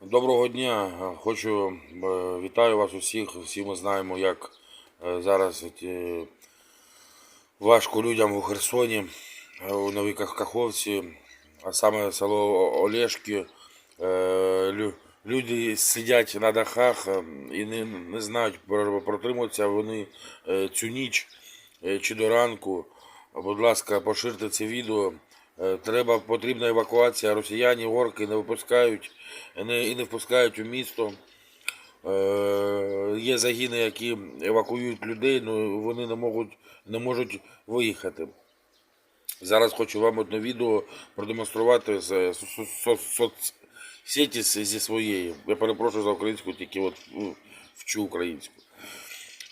Доброго дня. Хочу е, вітаю вас усіх. Всі ми знаємо, як е, зараз е, важко людям у Херсоні, у Новій Каховці, а саме село Олешки. Люди сидять на дахах і не, не знають, про- протримуються вони цю ніч чи до ранку. Будь ласка, поширте це відео. Е, Треба потрібна евакуація. Росіяни, орки не випускають не, і не впускають у місто. Е, є загини, які евакуюють людей, але вони не можуть, не можуть виїхати. Зараз хочу вам одне відео продемонструвати з со- со- со- соцсеті зі своєї. Я перепрошую за українську, тільки от ну, вчу українську.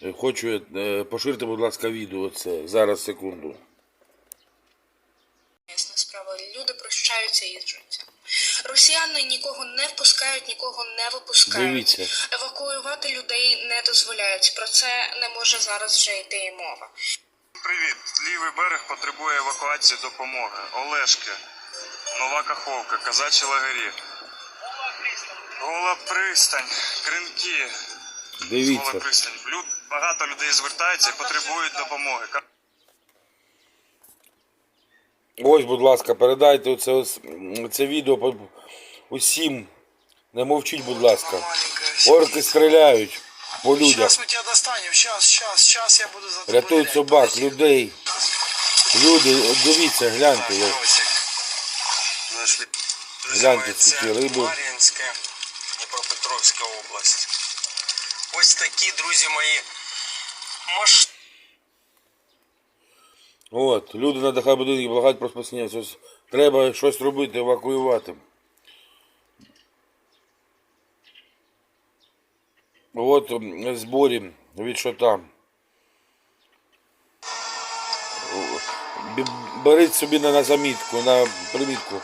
Е, Хочу е, поширте, будь ласка, відео це. Зараз секунду. Росіяни нікого не впускають, нікого не випускають. Дивіться. Евакуювати людей не дозволяють. Про це не може зараз вже йти і мова. Привіт. Лівий берег потребує евакуації допомоги. Олешки, Нова Каховка, Казачі лагері. Гола пристань, кринки. Гола пристань. Люд, багато людей звертаються і потребують допомоги. Ось, будь ласка, передайте оце, ось, це відео по- усім. Не мовчіть, будь ласка. Орки стріляють по людях. Сейчас мы тебя достанем, сейчас, сейчас, сейчас я буду за. Рятують собак, людей. Люди, от дивіться, гляньте. Нашли. Гляньте, скільки риби. Мар'їнська, Дніпропетровська область. Ось такі, друзі мої, маш... От, люди на дахах будинків благають про спасіння. Ось треба щось робити, евакуювати. От зборі від шота. Беріть собі на, замітку, на примітку.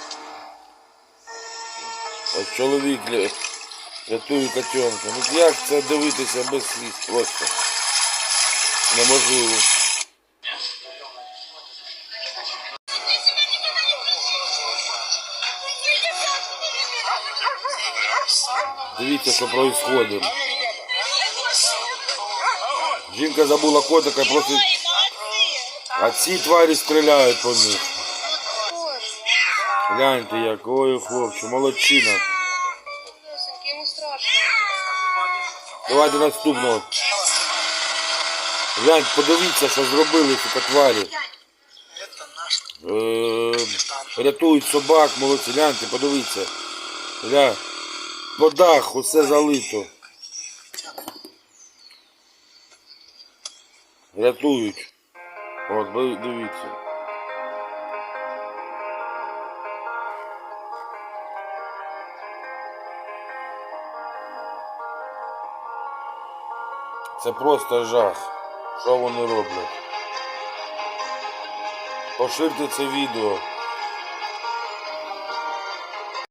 Ось чоловік рятує котенка. Ну як це дивитися без сліз? Просто неможливо. Дивіться, що відбувається. Жінка забула котика і просить. А ці тварі стріляють по них. Гляньте як, ой, хлопче, молодчина. Давайте наступного. Гляньте, подивіться, що зробили ці тварі. Е, рятують собак, молодці, гляньте, подивіться. Гля, по дах усе залито. Рятують. От, дивіться. Це просто жах. Що вони роблять? Поширте це відео.